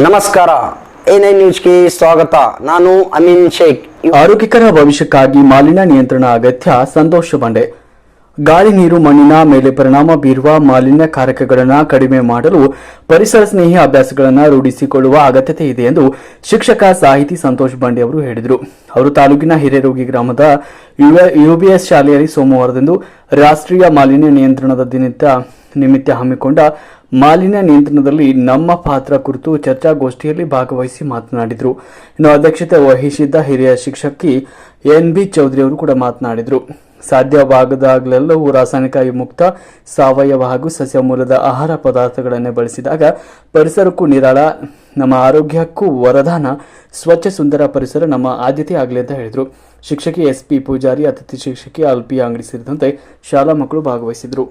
ನಮಸ್ಕಾರ. N I ನ್ಯೂಸ್ಗೆ ಸ್ವಾಗತ. ನಾನು ಅಮೀನ್ ಶೇಖ್. ಆರೋಗ್ಯಕರ ಭವಿಷ್ಯಕ್ಕಾಗಿ ಮಾಲಿನ್ಯ ನಿಯಂತ್ರಣ ಅಗತ್ಯ, ಸಂತೋಷ ಬಂಡೆ. ಗಾಳಿ, ನೀರು, ಮಣ್ಣಿನ ಮೇಲೆ ಪರಿಣಾಮ ಬೀರುವ ಮಾಲಿನ್ಯ ಕಾರಕಗಳನ್ನು ಕಡಿಮೆ ಮಾಡಲು ಪರಿಸರ ಸ್ನೇಹಿ ಅಭ್ಯಾಸಗಳನ್ನು ರೂಢಿಸಿಕೊಳ್ಳುವ ಅಗತ್ಯತೆ ಇದೆ ಎಂದು ಶಿಕ್ಷಕ ಸಾಹಿತಿ ಸಂತೋಷ್ ಬಂಡೆ ಅವರು ಹೇಳಿದರು. ಅವರು ತಾಲೂಕಿನ ಹಿರೇರೋಗಿ ಗ್ರಾಮದ ಯುಬಿಎಸ್ ಶಾಲೆಯಲ್ಲಿ ಸೋಮವಾರದಂದು ರಾಷ್ಟ್ರೀಯ ಮಾಲಿನ್ಯ ನಿಯಂತ್ರಣದ ದಿನ ನಿಮಿತ್ತ ಹಮ್ಮಿಕೊಂಡ ಮಾಲಿನ್ಯ ನಿಯಂತ್ರಣದಲ್ಲಿ ನಮ್ಮ ಪಾತ್ರ ಕುರಿತು ಚರ್ಚಾಗೋಷ್ಠಿಯಲ್ಲಿ ಭಾಗವಹಿಸಿ ಮಾತನಾಡಿದರು. ಇನ್ನು ಅಧ್ಯಕ್ಷತೆ ವಹಿಸಿದ್ದ ಹಿರಿಯ ಶಿಕ್ಷಕಿ ಎನ್ ಬಿ ಚೌಧರಿ ಅವರು ಕೂಡ ಮಾತನಾಡಿದರು. ಸಾಧ್ಯವಾಗದಾಗಲೆಲ್ಲವೂ ರಾಸಾಯನಿಕ ಮುಕ್ತ ಸಾವಯವ ಹಾಗೂ ಸಸ್ಯ ಮೂಲದ ಆಹಾರ ಪದಾರ್ಥಗಳನ್ನೇ ಬಳಸಿದಾಗ ಪರಿಸರಕ್ಕೂ ನಿರಾಳ, ನಮ್ಮ ಆರೋಗ್ಯಕ್ಕೂ ವರದಾನ, ಸ್ವಚ್ಛ ಸುಂದರ ಪರಿಸರ ನಮ್ಮ ಆದ್ಯತೆ ಆಗಲಿ ಅಂತ ಹೇಳಿದರು. ಶಿಕ್ಷಕಿ ಎಸ್ ಪಿ ಪೂಜಾರಿ, ಅತಿಥಿ ಶಿಕ್ಷಕಿ ಅಲ್ಪಿ ಅಂಗಡಿ ಸೇರಿದಂತೆ ಶಾಲಾ ಮಕ್ಕಳು ಭಾಗವಹಿಸಿದರು.